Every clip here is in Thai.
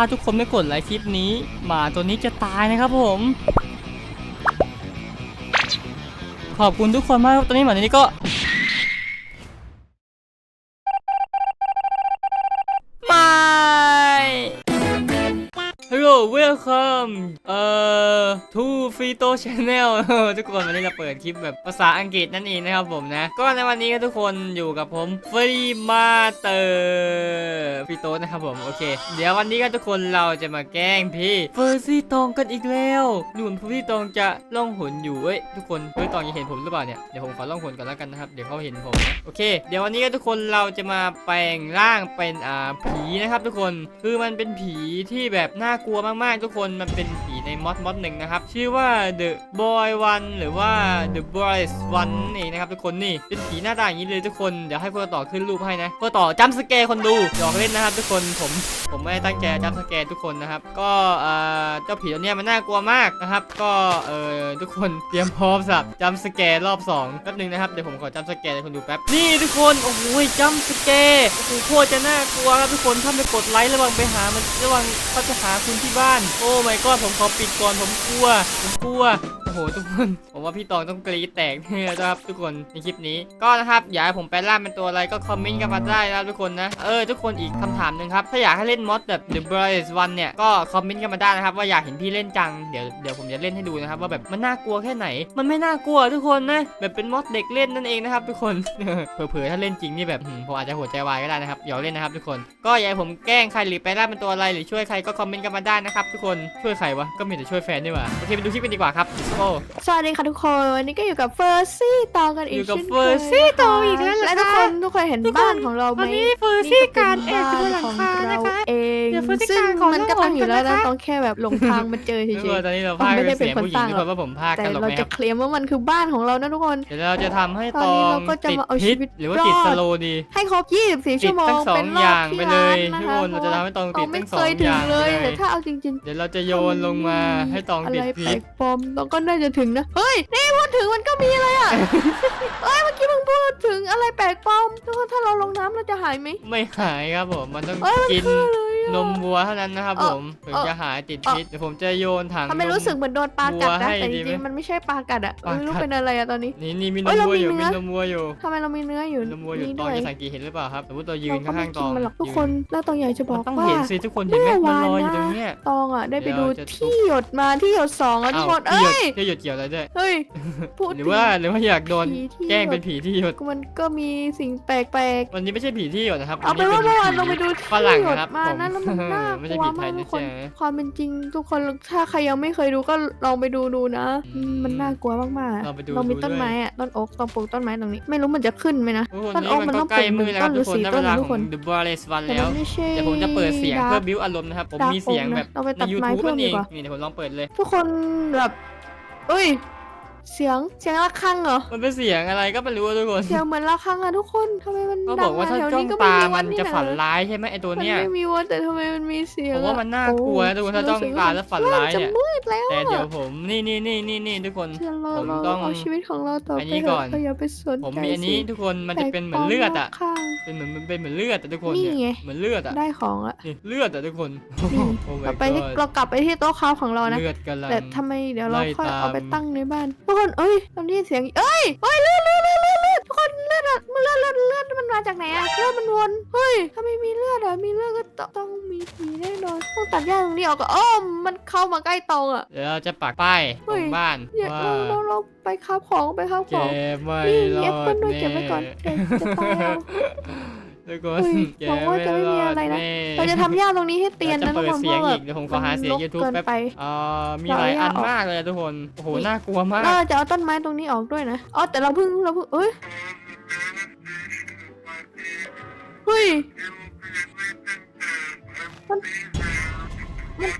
ถ้าทุกคนไม่กดไลค์คลิปนี้หมาตัวนี้จะตายนะครับผม ขอบคุณทุกคนมากครับตอนนี้หมาตัวนี้ก็ไม่ Hello welcome เอ่อ to Frito Channel ทุกคนวันนี้เราเปิดคลิปแบบภาษาอังกฤษนั่นเองนะครับผมนะ ก็ในวันนี้ก็ทุกคนอยู่กับผมฟรีมาเตอร์ฟรีโตนะครับผม โอเค เดี๋ยววันนี้ก็ทุกคนเราจะมาแกล้งพี่เฟอร์ซี่ตองกันอีกแล้วดูเหมือนพี่ตองจะล่องหนอยู่เอ้ยทุกคนเฮ้ยตองยังเห็นผมหรือเปล่าเนี่ยเดี๋ยวผมขอล่องหนก่อนแล้วกันนะครับเดี๋ยวเขาเห็นผมนะโอเค เดี๋ยววันนี้ก็ทุกคนเราจะมาแปลงร่างเป็นอ่าผีนะครับทุกคนคือมันเป็นผีที่แบบน่ากลัวมากๆทุกคนมันเป็นผีในมอดมอดหนึ่งนะครับ ชื่อว่า The Boy One หรือว่า The Boys One นั่นเองนะครับทุกคนนี่เป็นผีหน้าตาอย่างนี้เลยทุกคนเดี๋ยวให้พวกต่อขึ้นรูปให้นะพวกต่อจัมสแกร์คนดูหยอกเล่นนะครับทุกคนผมผมไม่ได้ตั้งใจจัมสแกร์ทุกคนนะครับ ก็เอ่อเจ้าผีตัวเนี้ยมันน่ากลัวมากนะครับ ก็เอ่อทุกคนเตรียมพร้อมสำหรับจัมสแกร์รอบ2แป๊บนึงนะครับเดี๋ยวผมขอจัมสแกร์ให้คนดูแป๊บนี่ทุกคนโอ้โหจัมสแกร์โอ้โหโคตรจะน่ากลัวครับทุกคนถ้าไม่กดไลค์ระวังไปหามันระวังเขาจะหาคุณที่บ้าน โอ้ my god ผมขอปิดก่อนผมกลัว ผมกลัว อ้โหทุกคนผมว่าพี่ตองต้องกรีดแตกแน่นะครับ ทุกคนในคลิปนี้ก็นะครับอยากให้ผมแปลร่างเป็นตัวอะไรก็คอมเมนต์กันมาได้นะครับทุกคนนะเออทุกคนอีกคำถามหนึ่งครับถ้าอยากให้เล่นมอดแบบ The Boys One เนี่ยก็คอมเมนต์กันมาได้นะครับว่าอยากเห็นพี่เล่นจังเดี๋ยวเดี๋ยวผมจะเล่นให้ดูนะครับว่าแบบมันน่ากลัวแค่ไหน มันไม่น่ากลัวทุกคนนะแบบเป็นมอดเด็กเล่นนั่นเองนะครับทุกคนเผลอๆถ้าเล่นจริงนี่แบบผมอาจจะหัวใจวายก็ได้นะครับอย่าเล่นนะครับทุกคน ก็อยากให้ผมแกล้งใครหรือไปล่าเป็นตัวอะไรหรือช่วยใครก็คอมเมนต์กันมาได้นะครับทุกคนช่วยใครวะก็มีแต่ช่วยแฟนนี่หว่าโอเคไปดูคลิปกันดีกว่าครับ Let's go สวัสดีค่ะทุกคนวันนี้ก็อยู่กับเฟอร์ซี่ตองกันอีกอยู่กับช่นเฟอร์ซี่ตองอีกแล้วเหรอและทุกคนทุกคนเห็นบ้านของเราไหมวันนี้เฟอร์ซี่การแอบอยู่บนหลังคานะคะเองเดี๋ยวเฟอร์ซี่ซึ่งการของมันก็ตั้งอยู่แล้วเรานะนะคะ ต้องแค่แบบหลงทางมาเจอเฉทุกคย นตอนนี้เราพากไม่ได้เป็นเสียงเป็นคนผู้หญิงสร้างทุกคนว่าผมพากๆแต่กันหรอกเราไหมคจะรับ เคลมว่ามันคือบ้านของเรานะทุกคน เดี๋ยวเราจะทำให้ตตอนนี้องเราก็จะติดมาเอาพิษชีวิตหรือว่าติดรอด สโลว์ดี ให้ครบ 24ติชั่ดวโมงทั้งสอเป็งนรออบย่างที่ไปเลร้านยนะทุกคะคนเราจะทำให้ตองตติอดงไม่ทั้งสเคองยอถึงย่างเลยไปเลแต่ยถ้าเอาจริงๆ เดี๋ยวเราจะโยนลงมาให้ตองอะติดไรแปพิลษ กปลอมเราก็น่าจะถึงนะ เฮ้ย นี่พูดถึงมันก็มีเลยอะ เอ้ยเมื่อกี้มึงพูดถึงอะไรแปลกปลอมทุกคนถ้าเราลงน้ำเราจะหายไหม ไม่หายครับผม มันต้องเอ้ยมันกิน คือเลยอะ นมวัวเท่านั้นนะครับเอ่ผอมถึงเอ่อจะหายติดเอ่อพิษเดี๋ยวผมจะโยนถังทำไมนรู้สึกเหมือนโดนปลากัดวัวนะให้แต่จดีไหมริงๆมันไม่ใช่ปลากัดอะปลากัดไม่รู้เป็นอะไรอะตอนนี้ นี่นี่มีนเอ้มยเราวัวมีอยู่เนื้มีอนมวัวอยู่ทำไมเรามีเนื้ออยู่มีนมวัวอยู่นี่ตองด้วยจะสังเกตเห็นหรือเปล่าครับสมมติเรายืเรานก็ไม่ข้างๆตกิอนงมันหรอกทุกยืคนแล้วตองอยากจะบมัอนกต้องว่าเห็นสิทุกคนเห็นไหมเมื่มันอวานลอยอยู่นะตรงเนี้ยตองอะได้ไปเดี๋ดูยวจะทุบที่หยดมาที่หยดสองอะทุกอ้าวคนที่หยเอ้ดยที่หยดเกี่ยวอะไรด้วยเฮ้ยพูดหรือว่าหรือว่าอยากโดนผีที่แกล้งหยดเป็นผีที่หยดมันก็มีสิ่งแปลกๆวันนี้ไม่ใช่ผีที่หยดนะครับเอาไปนว่าเมื่อวานเราไปดูฝรั่งที่หยดนะครับมาผมนะแล้วมันน่าไม่กใช่ลัวผีไทมายกนะทุกคนจ๊ะความเป็นจริงทุกคนถ้าใครยังไม่เคยดูก็ลองไปดูดูนะอืมมันน่ากลัวมากๆอะลองไปดูเรามีดูต้นด้วยไม้อะต้นโอ๊กต้องปลูกต้นไม้ตรงนี้ ไม่รู้มันจะขึ้นไหมนะทุกคนต้นนี่โอ๊กมันมันก็ต้องใกล้ปลูกหมืนึ่องแล้วคต้รับนหทุรืกอคนสี่ได้เวต้นลานะขทุอกงคน The Borealis One แต่แล้วมันไม่ใช่เดี๋ยวผมจะเปิดเสียงดาร์กเพื่อบิวอารมณ์นะครับ ผมเราไปในตัดไม้ YouTube เพิ่นั่มนดีเองกว่านี่เดี๋ยวผมลองเปิดเลย ทุกคนแบบเอ้ย เสียงเสียงระฆังเหรอ มันเป็นเสียงอะไรก็ไม่รู้อะทุกคนเสียงเหมือนระฆังอะทุกคนทำไมมันเขาดับองกว่ามาถ้าแถวจ้องนี้ก็ตาไม่มีมัวันนนี่จะนะฝันร้ายใช่ไหมไอตัวมันเนี้ยไม่มีวันแต่ทำไมมันมีเสียงผมว่ามันน่ากลัวนะทุกคนถ้าจ้องตาแล้วฝันร้ายเนี่ยจะมืดแล้วแต่เดี๋ยวผมนี่นี่นี่นี่นี่ทุกคน เชื่อเราผมเราต้องเอาชีวิตของเราต่ออันไปนี้เถก่ออะนเราอย่าไปสนใจผมมีอันนี้สิ่งทุกคนมันจะเป็นเหมือนเลือดอะแปลกปลมรบข้าง เป็นเหมือนมันเป็นเหมือนเลือดอะทุกคนนี่เนี่ยไงเหมือนเลือดอะได้ของละนี่เลือดอะทุกคนนี่โอ้ my เราไปที่ god เรากลับไปที่โต๊ะค้าของเรานะ เลือดกำลัง แต่ทำไมเดี๋ยวเราไล่ค่อยเอาไปตามตั้งในบ้านทุกคนเอ้ยตอนนี้เสียงเอ้ยเอ้ยเลือดเลือดเลือดเลือดเลือด ทุกคนเลือดอะมันเลือดเลือดเลือดมันมาจากไหนอะเลือดมันวนเฮ้ยถ้าไม่มีเลือดอะมีเลือดก็ต้องต้องมีผีแน่นอนต้องตัดหญ้าตรงนี้ออกก็อ้อมมันเข้ามาใกล้ตองอะ เดี๋ยวเราจะปักป้ายตเฮ้รยงบ้านเนี่ยว่าเราเราเราไปค้าของไปค้าแกของไม่นี่มีรแออปเปิ้ดลด้วยแน่เก็บไว้ก่อนเดี๋ยวจะตายเอาทุกคนเฮ้ยแกหวังว่าจะไม่มีอะไรนะ เราจะทำหญ้าตรงนี้ให้เตียนเรานะจะทุกเปิดคนเสียงเพราะอีแบบกเดี๋ยวผมขอหาเสียงมันรก YouTube เกินแป๊บไป เอ่อมีหลายเราอันเอามากเลยอะทุกคน โอ้โหนี่น่ากลัวมาก เราจะเอาต้นไม้ตรงนี้ออกด้วยนะ อ๋อแต่เราเพิ่งเราเพิ่งเอ้ย เฮ้ยมันมัน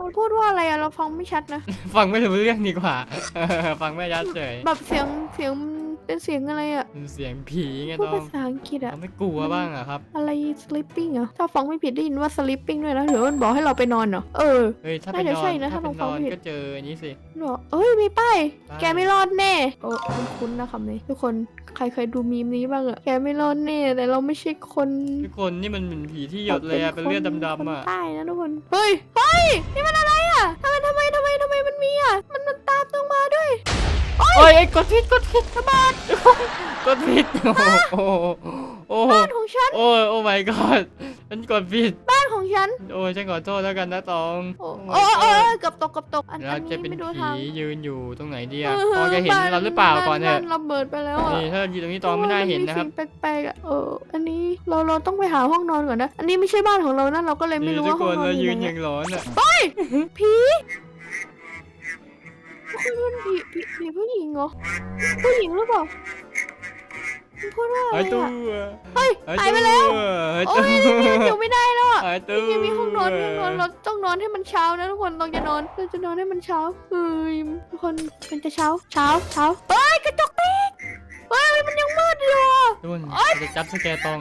มันพูดว่าอะไรอะเราฟังไม่ชัดนะ ฟังไม่รู้เรื่องดีกว่าฟังไม่ยัดเฉยแบบเสียงเสียงเป็นเสียงอะไรอะเป็นเสียงผีไงพูดต้อภางษาอังกฤษอะเราไม่กลัวบ้างเหรอะครับ อะไร sleeping เหรอถ้าฟังไม่ผิดได้ยินว่า sleeping ด้วยนะหรือว่ามันบอกให้เราไปนอนเหรอ เออ เฮ้ยถ้าไปน่าจะนอใช่นนะถ้าถ้าไปลองนฟัองนผิด ก็เจออันนี้สิมันบอกเอ้ยมีป้ายป้าย แกไม่รอดแน่ โอ้คุ้นๆนะคำนี้ ทุกคนใครเคยดูมีมนี้บ้างอะแกไม่รอดแน่ แต่เราไม่ใช่คนทุกคนนี่มันเหมือนผีที่หยดเลยอะเป็นเลือดดำๆอะคนใต้นะทุกคน เฮ้ย เฮ้ย นี่มันอะไรอะทำไมทำไมทำไมทำไมมันมีอะ มันมันตามตรงมาด้วย โอ้ยไอ้ยกดผิดกดผิดระบาดกดผิดโอ้โหโอ้โหบ้านของฉัน โอ้ยโอ้ my god ฉันกดผิด บ้านของฉัน โอ้ยฉันขอโทษแล้วกันนะตองโอ้โอ้โอ้ my โอ้ god เกับตกเกับตก อันเราอันจะนี้เป็นไม่ดูผีทางยืนอยู่ตรงไหนดีเออะอพอจะเห็นบ้เราหรือเปล่าก่อนเนี่ยบ้ระเบิดไปแล้วอะนี่ถ้าอยู่ตรงนี้ตองไม่น่าเห็นนะครับมัมีสิ่งแปลกๆอะเออ อันนี้เราเราต้องไปหาห้องนอนก่อนนะ อันนี้ไม่ใช่บ้านของเรานะเราก็เลยไม่นี่รู้ทุกว่าคห้องนนอนเราอยู่ยืนไหนอย่างร้อนอะผีคุณผีผีผีผู้หญิงเหรอ ผู้หญิงหรือเปล่า มันพูดว่าอะไรหายตัวอะเฮ้ยหายไปแล้ว หายโอ้ตัวยอยู่ไม่ได้แล้วอะหายตัว ยังมีห้องนอนห้องนอนเราต้องนอนให้มันเช้านะทุกคนต้องจะนอนเราจะนอนให้มันเช้าเฮ้ยทุกคนมันจะเช้าเช้าเช้าเฮ้ยกระจกแตกเฮ้ยมันยังมืดอยู่อะทุกคนเราจะจับสแกร์ตอง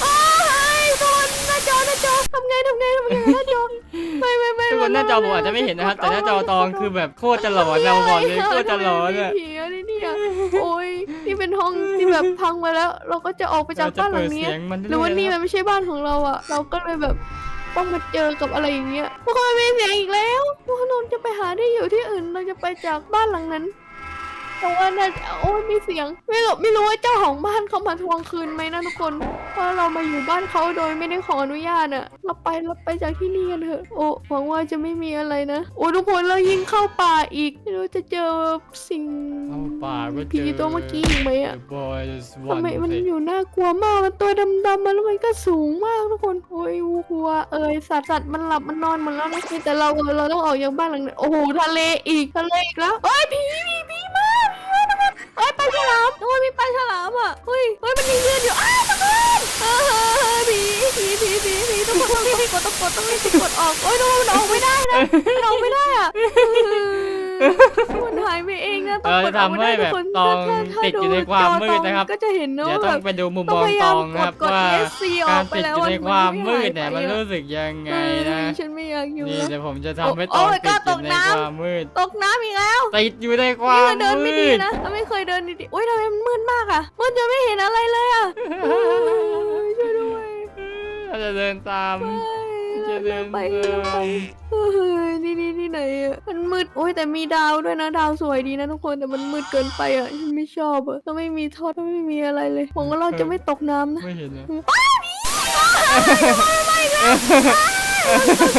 โอ้ยทุกคนหน้าจอหน้าจอทำไงทำไงทำไงหน้าจอไม่ไม่ไม่ทุกคนหน้าจอผมอาจจะไม่เห็นนะครับ แต่หน้าจอตองคือแบบโคตรจะหลอนเราบอกเลยโคตรจะหลอนอะทำไมมีผีอะไรเนี่ยโอ้ยนี่ เป็นห้องที่แบบพังมาแล้ว เราก็จะออกไปจากเราจะบ้านหลัเปิดงนี้เสียงมันหรือว่านี่เรื่มัอยนไม่ใช่บ้านของเราอะเราก็เลยแบบต้องมาเจอกับอะไรอย่างเงี้ยทุกคนมีเสียงอีกแล้วพวกเราจะไปหาที่อยู่ที่อื่นเราจะไปจากบ้านหลังนั้น แต่ว่าน่าจะโอ้ยมีเสียง ไม่รู้ไม่รู้ว่าเจ้าของบ้านเขามาทวงคืนไหมนะทุกคนเพราะเรามาอยู่บ้านเขาโดยไม่ได้ขออนุญาตอะเราไปเราไปจากที่นี่กันเถอะโอ้หวังว่าจะไม่มีอะไรนะโอ้ทุกคนเรายิ่งเข้าป่าอีกไม่รู้จะเจอสิ่งๆเข้าป่าก็เจผีอตัวเมื่อกี้อีกไหมอะ The boy is ทำไม one มัน thing อยู่น่ากลัวมาก มันตัวดำๆมาแล้วมันก็สูงมากทุกคน โอ้ยกลัว เอ้ยสัตว์สัตว์มันหลับมันนอนหมดแล้วนะแต่เราเราต้องออกจากบ้านหลังนี้โอ้โหทะเลอีกทะเลอีกแล้วเอ้ยผีผีผีมาผีมาทุกคนเอ้ยปลาฉลามโอ้ยมีปลาฉลามอะเฮ้ยเฮ้ยมันยิงเลือดอยู่อ้าวทุกคนเออผีผีผีผีผีทุกคนต้องรีบกดต้องกดต้องรีบกดออกโอ้ยทุกคนมันออกไม่ได้นะมันออกไม่ได้อะ มันหายไปเองนะต้องเรากจะดออกไม่ทำให้ได้แบทุกบคนตองถ้าถ้าติดอยู่ในความมืดนะครับก็จะเห็นเนอะเดี๋ยวว่าต้แบองบไปดูมุมต้มององพยายาตมองกนะคดรับกดว่า SC อการอกไปติดแล้วอยู่ในนความมืดไเนี่ย มันรู้สึกยังไงนะเอ้ยฉันไม่อยากอยู่นี่แล้ว เดี๋ยวผมจะทำให้โอ้ตองโอ้ยติดกล้าอยู่ในตกน้ำ ความมืดตกน้ำอีกแล้วติดอยู่ในควานี่มมันเดินไม่มืดีดนะเราไม่เคยเดินดีๆโอ้ยทำไมมันมืดมากอะมืดจนไม่เห็นอะไรเลยอะเอ้ยช่วยด้วยเราจะเดินตาม จะเดินไปตามเฮ้ย นี่นี่ที่ไหนอะมันมืดโอ้ยแต่มีดาวด้วยนะดาวสวยดีนะทุกคนแต่มันมืดเกินไปอะฉันไม่ชอบอะถ้าไม่มีทอดถ้าไม่มีอะไรเลยหวังว่าเราจะไม่ตกน้ำนะไม่เห็นนะ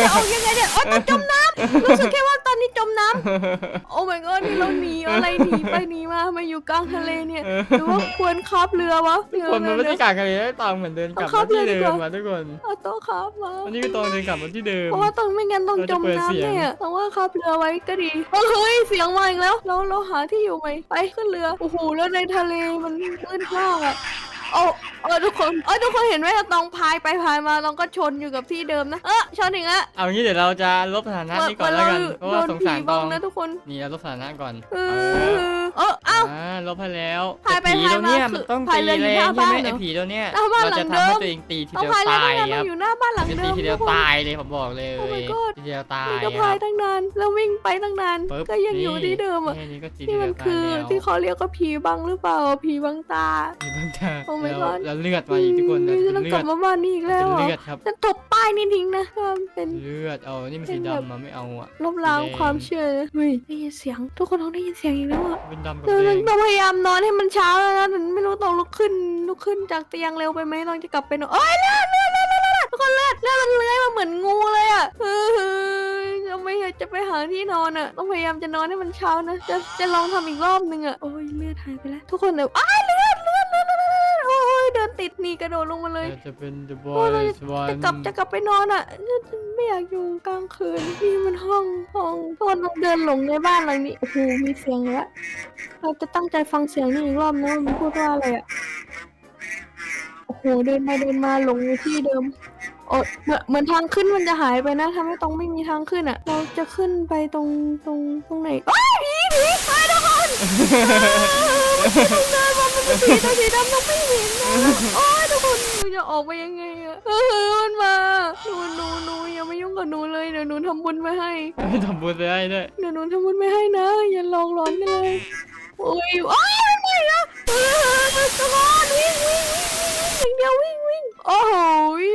จะออกยังไงเนี่ยโอ๊ยต้องจมน้ำ รู้สึกแค่ว่าตอนนี้จมน้ำโอ้ my god นี่เราหนีอะไรหนีไปหนีมามาอยู่กลางทะเลเนี่ยหรือว่าควรขับเรือวะเรือคนมันไม่เรืได้อกางกันเลยให้ตองเหมือนเดินกลับเอาเข้ามาที่เลยดีเดิกมว่ามาทุกคนเอาโต๊ะขับมาอันนี้คือตองเดินกลับมาที่เดิมเพราะว่าต้องไม่งั้นต้องจมน้ำเนี่ยแต่ว่าขับเรือไว้ก็ดีเฮ้ยเสียงมาอีกแล้วเราเราหาที่อยู่ไหมไปขึ้นเรือโอ้โหแล้วในทะเลมันมืดมากอะ โอ้เออทุกคนเออทุกคนเห็นไหมตองพายไปพายมาตองก็ชนอยู่กับที่เดิมนะ เออชนอีกแล้วเอางี้เดี๋ยวเราจะลบสถานะนี้ก่อนแล้วกันเพราะว่าสงสารตองนะทุกคนนี่เราลบสถานะก่อนเอเอออเออเอ้าอ่าลบให้แล้วพายไปแต่ผีตัวเนี้ยพายมามันต้องพายตีเรืออยู่แรหงน้าใช่ไหมบ้านเหรอไอ้ผีตัวเนี้ยหน้าบ้านเราจะหลังทำให้เดิมตัวเองตีทีต้องเดียวพายเรือตายตั้งนานคเรารับอยู่หน้าบ้านหลังเป็นเดิตีมทีเดียวทุกคนตายเลยผมบอกเลย Oh my god ทีเดียวตายนี่ก็คพารัยบตั้งนานแล้ววิ่งไปตั้งนานปึ๊บก็ยังอยู่ที่เดิมอะแค่นี้ก็ตีที่เดียมัวนตายคือแล้วที่เขาเรียกว่าผีบังหรือเปล่าผีบังตามีบางทาง Oh my แล้ว god แล้วเลือดมาอีกทุกคนแล้วจะเป็นต้องเลืกอลัดบมาบ้านนี่อีกเป็แล้วนเหรอเลือดครับจะตบป้ายนี่ทิ้งนะก็เป็น เลือดเอานี่มันสีเป็นแบบ ดำมาไม่เอาอะ ลบล้างสีแดง ความเชื่อนะเฮ้ยได้ยินเสียง ทุกคนต้องได้ยินเสียงอีกแล้วอะเป็นดำกับเราแดงต้องพยายามนอนให้มันเช้าแล้วนะแต่ไม่รู้ต้องลุกขึ้นลุกขึ้นจากเตียงเร็วไปไหมต้องจะกลับไปนอนเอ้ยเลือดเลือดเลือดเลือดเลือดทุกคนเลือดเลือดมันเลื้อยมาเหมือนงูเลยอะเฮ้ยจะไม่อยากจะไปหาที่นอนอะต้องพยายามจะนอนให้มันเช้านะจะจะลองทำอีกรอบนึงอะโอ้ยเลือดหายไปแล้ว ทุกคนเดี๋ยวอ้ายเลือด ติดหนี่กระโดดลงมาเลยเราจะเป็น the โอ้ย boys จะ one กลับจะกลับไปนอนอะไม่อยากอยู่กลางคืนนี่มันห้องห้องทุกคนต้องเดินหลงในบ้านหลังนี้โอ้โหมีเสียงแล้วเราจะตั้งใจฟังเสียงนี่อีกรอบนะว่ามันพูดว่าอะไรอะโอ้โหเดินไปเดินมาหลงอยู่ที่เดิมโอ้เหมือนเหมือนทางขึ้นมันจะหายไปนะทำให้ตรงไม่มีทางขึ้นอะ เราจะขึ้นไปตรงตรงตรงไหนโอ้ยผีผีไปทุกคนเดินมามันเป็นผีแต่สีดำต้องไม่เห็นนะโอ้ยทุกคนหนูจะออกไปยังไงอะเออมันมาหนูหนูหนูอย่ามายุ่งกับหนูเลยเดี๋ยวหนูทำบุญไปให้ไม่ทำบุญไปให้ด้วยเดี๋ยวหนูทำบุญไปให้นะ อย่าลองร้อนกันเลยโอ้ยอ้าวไม่นะเออทุกคนวิ่งวิ่งวิ่งวิ่งอย่างเดียววิ่งวิ่งโอ้โห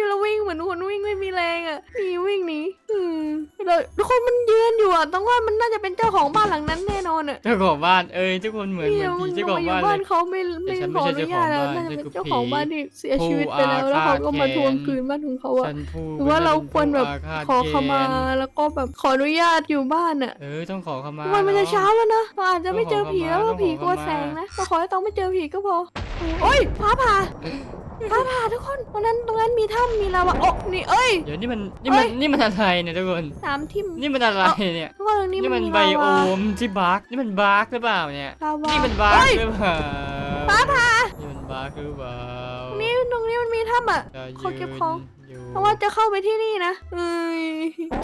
แล้ววิ่งเหมือนคนวิ่งไม่มีแรงอะหนีวิ่งหนีอืมแล้วทุกคนมันยืนอยู่อะต้องว่ามันน่าจะเป็นเจ้าของบ้านหลังนั้นแน่ นอนอะเจ้าของบ้านเอ้ยทุกคนเหมือนเหมือนผีเจ้าของอยู่บ้านบ้านเลยเขาไม่ไม่แต่ฉันขออไม่นุใช่ญาตแล้วเจ้าของบ้านน่าจะฉันคือผีเป็นเจ้าของบ้านที่เสียชีวิตไปแล้ว ผู้แล้วเขาก็มาอาฆาตทวงแค้นคืนบ้านของเขาอะฉันพูดหรือว่าเราควรแบบเป็นขอผู้ขมาแค้นแล้วก็แบบขออนุญาตอยู่บ้านอะเออต้องขอขมาวันมันจะเนาะเช้าแล้วนะเราอาจจะไม่เจอผีแล้วต้เพองราะผีกลัวขอเข้ามาแสงนะเราขอให้ต้องไม่เจอผีก็พอโอ้ยฟ้าผ่า ฟ้าผ่าทุกคนตรงนั้นตรงนั้นมีถ้ำมีลาวาโอ้นี่เอ้ย เดี๋ยวนี่มันนี่มันเอ้ยนี่มันอะไรเนี่ยทุกคนน้ำทิ่มนี่มันอะไรเนี่ยทุกคนตรงนี้นี่มัมันนมีไบลาโอวามที่บาร์กนี่มันบาร์กหรือเปล่าเนี่ยลาวานี่มันบาร์กเอ้ย หรือเปล่าฟ้าผ่านี่มันบาร์กหรือเปล่านี่ตรงนี้มันมีถ้ำอะ จะขอเก็บของ ยืนอยู่เพราะว่าจะเข้าไปที่นี่นะเอ้ย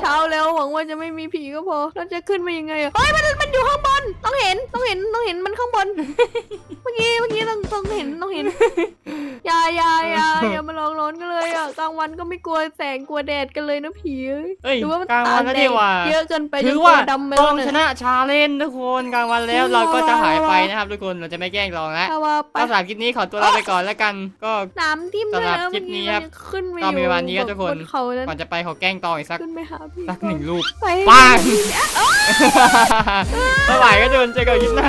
เช้าแล้วหวังว่าจะไม่มีผีก็พอเราจะขึ้นมายังไงอะเฮ้ยมันมันอยู่ข้างบน ต้องเห็นต้องเห็นต้องเห็นมันข้างบน เมื่อกี้เมื่อกี้ต้องต้องเห็นต้องเห็น อย่าอย่าอย่าอย่ามาลองร้อนกันเลยอะกลางวันก็ไม่กลัวแสงกลัวแดดกันเลยนะผีเอ้ยเอ้ยหรือว่ามันกลางวันแล้วดีกว่า เยอะเกินไปจถืนอตัว่าวดำไปตแล้อวงเนี่ยชนะชาเลนจ์ทุกคนกลางวันแล้วว้าวเราก็จะหายไปนะครับทุกคนเราจะไม่แกล้งลองแล้วถ้าว่าไปก็สำหรับคลิปนี้ขอตัวลาไปก่อนแล้วกันก็ น้ำทิ่มด้วยสำหรันะบคลิปนี้เมื่อครับมัขึ้นไปก็อยู่มีวันนี้ครับทุกคน บเขานั้นก่อนจะไปขอแกล้งตองอีกสักขึ้นไปหาพี่สักหนึ่งรูปไป ปัง ไม่ไหวก็โดนเจอกับคลิปหน้า